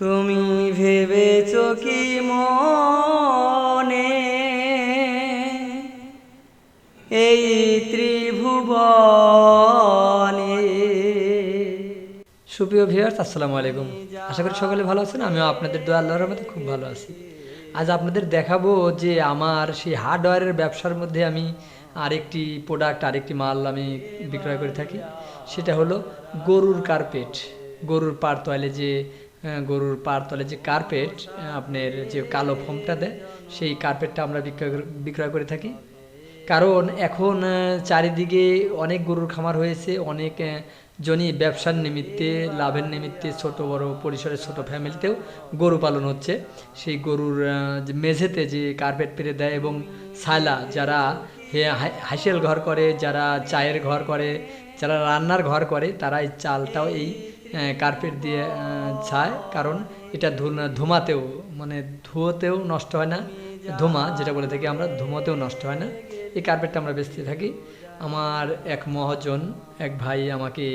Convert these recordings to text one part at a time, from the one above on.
তুমি ভেবেছ কি মনে? এই ত্রিভুবনে। সুপ্রিয় ভিউয়ার্স, আসসালামু আলাইকুম। আশা করি সকলে ভালো আছেন, আমিও আপনাদের দোয়া, আল্লাহর রহমতে খুব ভালো আছি। আজ আপনাদের দেখাবো যে আমার সেই হার্ডওয়্যারের ব্যবসার মধ্যে আমি আরেকটি প্রোডাক্ট আরেকটি মাল আমি বিক্রয় করে থাকি। সেটা হলো গরুর কার্পেট গরুর পার তলে যে গরুর পার তলে যে কার্পেট আপনার যে কালো ফোমটা দেয়, সেই কার্পেটটা আমরা বিক্রয় বিক্রয় করে থাকি। কারণ এখন চারিদিকে অনেক গরুর খামার হয়েছে, অনেক জনই ব্যবসার নিমিত্তে, লাভের নিমিত্তে, ছোট, বড় পরিসরের ছোট ফ্যামিলিতেও গরু পালন হচ্ছে। সেই গরুর মেঝেতে যে কার্পেট পেরে দেয় এবং সায়লা যারা হে- হাই- ঘর করে, যারা চায়ের ঘর করে, যারা রান্নার ঘর করে, তারা এই চালটাও এই কার্পেট দিয়ে ছায়। কারণ এটা ধুমাতেও মানে ধুয়োতেও নষ্ট হয় না। ধুমা, যেটা বলে থাকি আমরা, ধুমোতেও নষ্ট হয় না। এই কার্পেটটা আমরা বেচতে থাকি। আমার এক মহাজন, এক ভাই আমাকে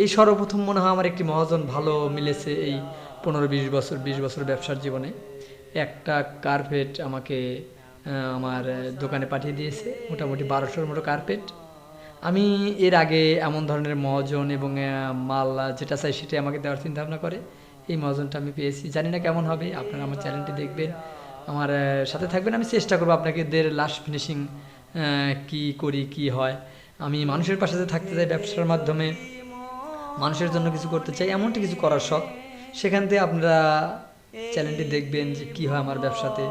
এই সর্বপ্রথম মনে হয় আমার একটি মহাজন ভালো মিলেছে এই পনেরো, বিশ বছর বিশ বছর ব্যবসার জীবনে। একটা কার্পেট আমাকে আমার দোকানে পাঠিয়ে দিয়েছে। মোটামুটি বারোশোর মতো কার্পেট আমি এর আগে এমন ধরনের মহাজন এবং মাল যেটা চাই সেটাই আমাকে দেওয়ার চিন্তা ভাবনা করে। এই মহাজনটা আমি পেয়েছি। জানি না কেমন হবে, আপনারা আমার চ্যানেলটি দেখবেন। আমার সাথে থাকবেন। আমি চেষ্টা করব আপনাকে দের লাস্ট ফিনিশিং কি করি, কি হয়। আমি মানুষের পাশে থাকতে চাই ব্যবসার মাধ্যমে, মানুষের জন্য কিছু করতে চাই, এমনটি কিছু করার শখ। সেখান থেকে আপনারা চ্যানেলটি দেখবেন যে কি হয় আমার ব্যবসাতে।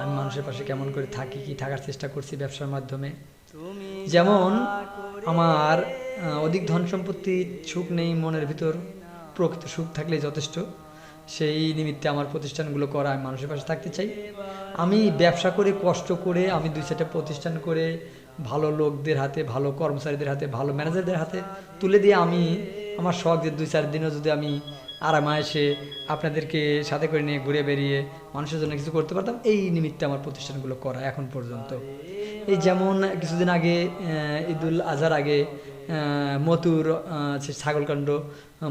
আমি মানুষের পাশে কেমন করে থাকি, কি থাকার চেষ্টা করছি ব্যবসার মাধ্যমে। যেমন আমার অধিক ধন সম্পত্তি সুখ নেই মনের ভিতর প্রকৃত সুখ থাকলেই যথেষ্ট। সেই নিমিত্তে আমার প্রতিষ্ঠানগুলো করা আমি মানুষের পাশে থাকতে চাই। আমি ব্যবসা করে কষ্ট করে আমি দুই চারটা প্রতিষ্ঠান করে ভালো লোকদের হাতে ভালো কর্মচারীদের হাতে ভালো ম্যানেজারদের হাতে তুলে দিয়ে আমি আমার শখ যে দুই চার দিনও যদি আমি আরামায়েসে আপনাদেরকে সাথে করে নিয়ে ঘুরে বেরিয়ে মানুষের জন্য কিছু করতে পারতাম এই নিমিত্তে আমার প্রতিষ্ঠানগুলো করা এখন পর্যন্ত। এই যেমন কিছুদিন আগে ঈদুল আজহার আগে মতুর ছাগলকাণ্ড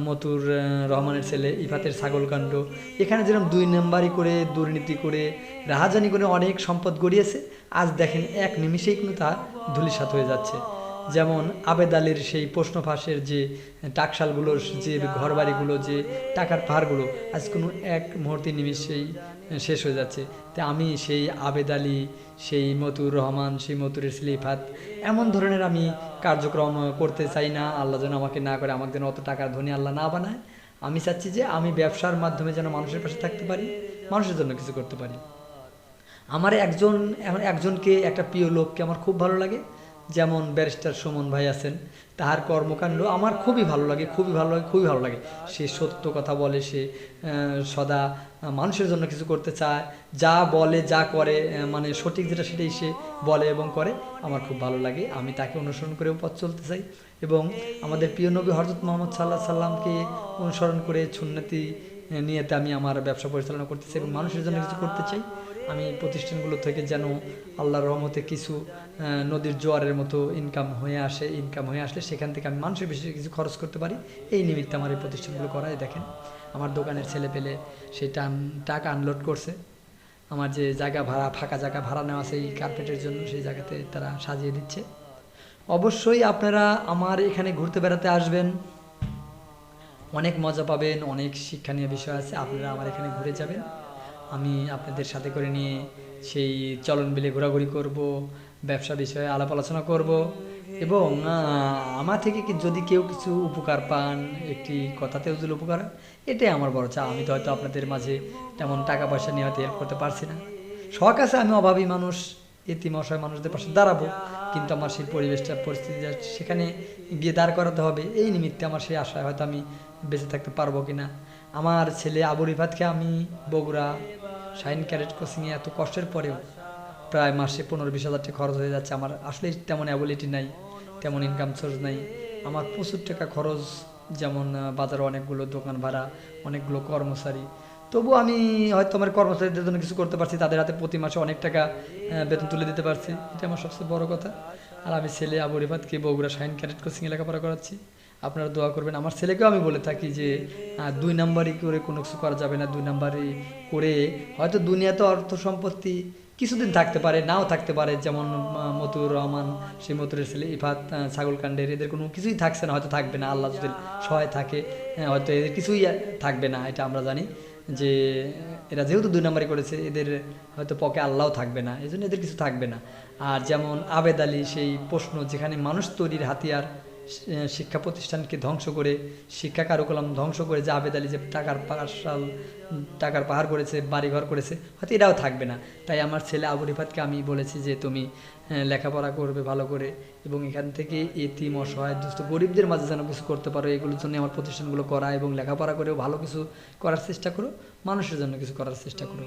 মতুর রহমানের ছেলে ইফাতের ছাগলকাণ্ড, এখানে যেরকম দুই নাম্বারি করে, দুর্নীতি করে, রাহাজানি করে অনেক সম্পদ গড়িয়েছে, আজ দেখেন এক নিমিষেই কিন্তু তা ধুলিসাৎ হয়ে যাচ্ছে। যেমন আবেদ আলীর সেই প্রশ্ন ফাঁসের যে টাকশালগুলোর যে ঘরবাড়িগুলো, যে টাকার পাহাড়গুলো আজ কোনো এক মুহূর্তে নিমিষেই শেষ হয়ে যাচ্ছে। তা আমি সেই আবেদ আলী, সেই মতুর রহমান, সেই মতুরের স্লিফাত, এমন ধরনের আমি কার্যক্রম করতে চাই না। আল্লাহ যেন আমাকে না করে, আমাকে যেন অত টাকার ধনী আল্লাহ না বানায়। আমি চাচ্ছি যে আমি ব্যবসার মাধ্যমে যেন মানুষের পাশে থাকতে পারি, মানুষের জন্য কিছু করতে পারি। আমার একজন একজনকে, একটা প্রিয় লোককে আমার খুব ভালো লাগে। যেমন ব্যারিস্টার সুমন ভাই আছেন, তাহার কর্মকাণ্ড আমার খুবই ভালো লাগে, খুবই ভালো লাগে, খুবই ভালো লাগে। সে সত্য কথা বলে, সে সদা মানুষের জন্য কিছু করতে চায়, যা বলে, যা করে মানে সঠিক যেটা সেটাই সে বলে এবং করে, আমার খুব ভালো লাগে। আমি তাকে অনুসরণ করেও পথ চলতে চাই এবং আমাদের প্রিয় নবী হরজত মোহাম্মদ সাল্লাহ সাল্লামকে অনুসরণ করে সুন্নতি নিয়েতে আমি আমার ব্যবসা পরিচালনা করতে চাই এবং মানুষের জন্য কিছু করতে চাই। আমি প্রতিষ্ঠানগুলো থেকে যেন আল্লাহর রহমতে কিছু নদীর জোয়ারের মতো ইনকাম হয়ে আসে ইনকাম হয়ে আসলে সেখান থেকে আমি মানুষের বেশি কিছু খরচ করতে পারি। এই নিমিত্তে আমার এই প্রতিষ্ঠানগুলো করাই দেখেন, আমার দোকানের ছেলে পেলে সেই টান- টাকা আনলোড করছে। আমার যে জায়গা ভাড়া, ফাঁকা জায়গা ভাড়া নেওয়া সেই কার্পেটের জন্য, সেই জায়গাতে তারা সাজিয়ে দিচ্ছে। অবশ্যই আপনারা আমার এখানে ঘুরতে বেড়াতে আসবেন। অনেক মজা পাবেন, অনেক শিক্ষণীয় বিষয় আছে। আপনারা আমার এখানে ঘুরে যাবেন। আমি আপনাদের সাথে করে নিয়ে সেই চলন বিলে ঘোরাঘুরি করব, ব্যবসা বিষয়ে আলাপ আলোচনা করব এবং আমার থেকে কি যদি কেউ কিছু উপকার পান, একটি কথাতেও যদি উপকার হয়, এটাই আমার বড় চা আমি তো হয়তো আপনাদের মাঝে তেমন টাকা পয়সা নিয়ে হয়তো হেল্প করতে পারছি না। শখ আছে, আমি অভাবী মানুষ। এতিম মানুষদের পাশে দাঁড়াবো, কিন্তু আমার সেই পরিবেশটা, পরিস্থিতি সেখানে গিয়ে দাঁড় করাতে হবে, এই নিমিত্তে আমার সেই আশায় হয়তো আমি বেঁচে থাকতে পারব কি না আমার ছেলে আবু রিফাতকে আমি বগুড়া শাইন ক্যারেট কোচিংয়ে এত কষ্টের পরেও প্রায় মাসে পনেরো বিশ হাজার টাকা খরচ হয়ে যাচ্ছে। আমার আসলে তেমন অ্যাবিলিটি নাই, তেমন ইনকাম সোর্স নাই। আমার প্রচুর টাকা খরচ, যেমন বাজারে অনেকগুলো দোকান ভাড়া, অনেকগুলো কর্মচারী। তবু আমি হয়তো আমার কর্মচারীদের জন্য কিছু করতে পারছি তাদের হাতে প্রতি মাসে অনেক টাকা বেতন তুলে দিতে পারছি। এটা আমার সবচেয়ে বড় কথা। আর আমি ছেলে আবু রিফাতকে বগুড়া শাইন ক্যাডেট কোচিংয়ে লেখাপড়া করাচ্ছি। আপনারা দোয়া করবেন আমার ছেলেকেও আমি বলে থাকি যে দুই নাম্বারই করে কোনো কিছু করা যাবে না দুই নাম্বারই করে হয়তো দুনিয়াতে অর্থ সম্পত্তি কিছুদিন থাকতে পারে নাও থাকতে পারে যেমন মতুর রহমান সেই মতুরের ছেলে ইফাত আহ, ছাগল কাণ্ডের এদের কোনো কিছুই থাকছে না হয়তো থাকবে না আল্লাহ যদি সহায় থাকে হ্যাঁ, হয়তো এদের কিছুই থাকবে না এটা আমরা জানি। যে এরা যেহেতু দুই নম্বরে করেছে, এদের হয়তো পকে আল্লাহ থাকবে না এই জন্য এদের কিছু থাকবে না। আর যেমন আবেদ আলী সেই প্রশ্ন, যেখানে মানুষ তৈরির হাতিয়ার শিক্ষা প্রতিষ্ঠানকে ধ্বংস করে, শিক্ষা কারুকলাম ধ্বংস করে যে আবেদ আলী যে টাকার পাশাল টাকার পাহাড় করেছে, বাড়িঘর করেছে, হয়তো এটাও থাকবে না। তাই আমার ছেলে আবু রিফাতকে আমি বলেছি যে তুমি লেখাপড়া করবে ভালো করে এবং এখান থেকে এতিম, অসহায়, দুস্থ, গরিবদের মাঝে যেন কিছু করতে পারো, এগুলোর জন্য আমার প্রতিষ্ঠানগুলো করা এবং লেখাপড়া করেও ভালো কিছু করার চেষ্টা করো, মানুষের জন্য কিছু করার চেষ্টা করো।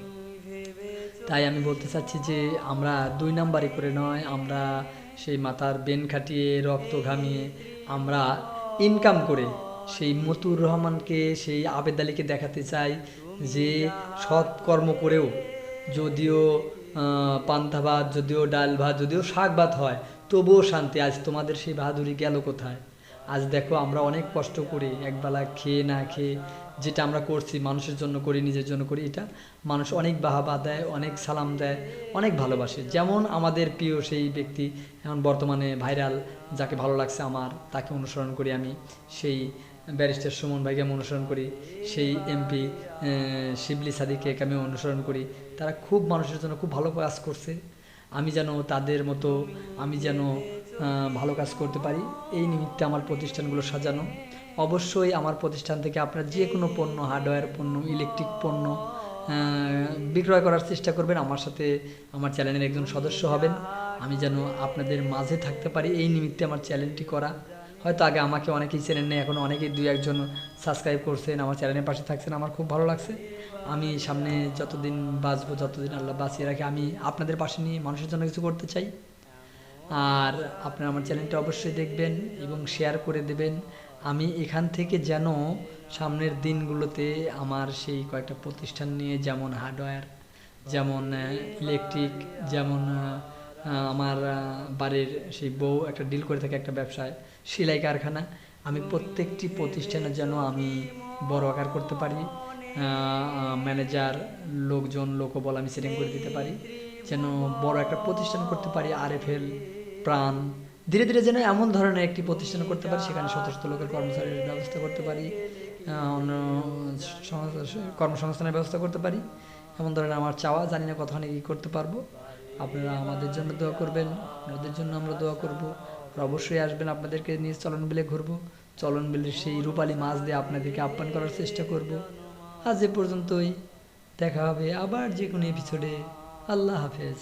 তাই আমি বলতে চাচ্ছি যে আমরা দুই নাম্বারই করে নয়, আমরা সেই মাথার বেন খাটিয়ে, রক্ত ঘামিয়ে আমরা ইনকাম করে সেই মতুর রহমানকে, সেই আবেদ আলীকে দেখাতে চাই যে সৎ কর্ম করেও যদিও পান্তা ভাত যদিও ডাল ভাত যদিও শাক ভাত হয়, তবুও শান্তি। আজ তোমাদের সেই বাহাদুরি গেল কোথায়? আজ দেখো আমরা অনেক কষ্ট করি একবেলা খেয়ে না খেয়ে যেটা আমরা করছি, মানুষের জন্য করি, নিজের জন্য করি, এটা মানুষ অনেক বাহাবা দেয়, অনেক সালাম দেয়, অনেক ভালোবাসে। যেমন আমাদের প্রিয় সেই ব্যক্তি, এখন বর্তমানে ভাইরাল, যাকে ভালো লাগছে আমার, তাকে অনুসরণ করি আমি। সেই ব্যারিস্টার সুমন ভাইকে আমি অনুসরণ করি। সেই এমপি শিবলি সাদিকে আমি অনুসরণ করি। তারা খুব মানুষের জন্য খুব ভালো কাজ করছে। আমি যেন তাদের মতো, আমি যেন ভালো কাজ করতে পারি। এই নিমিত্তে আমার প্রতিষ্ঠানগুলো সাজানো। অবশ্যই আমার প্রতিষ্ঠান থেকে আপনার যে কোনো পণ্য হার্ডওয়্যার পণ্য ইলেকট্রিক পণ্য বিক্রয় করার চেষ্টা করবেন। আমার সাথে আমার চ্যানেলের একজন সদস্য হবেন। আমি যেন আপনাদের মাঝে থাকতে পারি। এই নিমিত্তে আমার চ্যানেলটি করা। হয়তো আগে আমাকে অনেকেই চেনেন নেই, এখন অনেকেই দুই একজন সাবস্ক্রাইব করছেন, আমার চ্যানেলের পাশে থাকছেন। আমার খুব ভালো লাগছে। আমি সামনে যতদিন বাঁচবো, যতদিন আল্লাহ বাঁচিয়ে রাখে, আমি আপনাদের পাশে নিয়ে মানুষের জন্য কিছু করতে চাই। আর আপনারা আমার চ্যানেলটা অবশ্যই দেখবেন এবং শেয়ার করে দেবেন। আমি এখান থেকে যেন সামনের দিনগুলোতে আমার সেই কয়েকটা প্রতিষ্ঠান নিয়ে যেমন হার্ডওয়্যার, যেমন ইলেকট্রিক, যেমন আমার বাড়ির সেই বউ একটা ডিল করে থাকে একটা ব্যবসায়, সেলাই কারখানা। আমি প্রত্যেকটি প্রতিষ্ঠানে যেন আমি বড় আকার করতে পারি ম্যানেজার, লোকজন, লোকবল আমি সেটিং করে দিতে পারি, যেন বড় একটা প্রতিষ্ঠান করতে পারি আরএফএল প্রাণ, ধীরে ধীরে যেন এমন ধরনের একটি প্রতিষ্ঠান করতে পারি, সেখানে শত লোকের কর্মচারীর ব্যবস্থা করতে পারি অন্য কর্মসংস্থানের ব্যবস্থা করতে পারি। এমন ধরনের আমার চাওয়া, জানি না কতখানি কী করতে পারব। আপনারা আমাদের জন্য দোয়া করবেন আপনাদের জন্য আমরা দোয়া করব। আর অবশ্যই আসবেন আপনাদেরকে নিয়ে চলন বিলে ঘুরবো। চলন বিলের সেই রূপালী মাছ দিয়ে আপনাদেরকে আপ্যায়ন করার চেষ্টা করব। আজ এ পর্যন্তই, দেখা হবে আবার যে কোনো এপিসোডে আল্লাহ হাফেজ।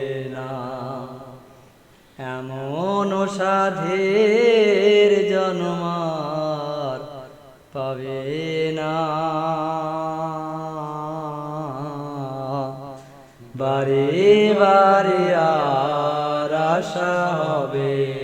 সাধের জন্মার পাবে না। বারে বারে আর আশা হবে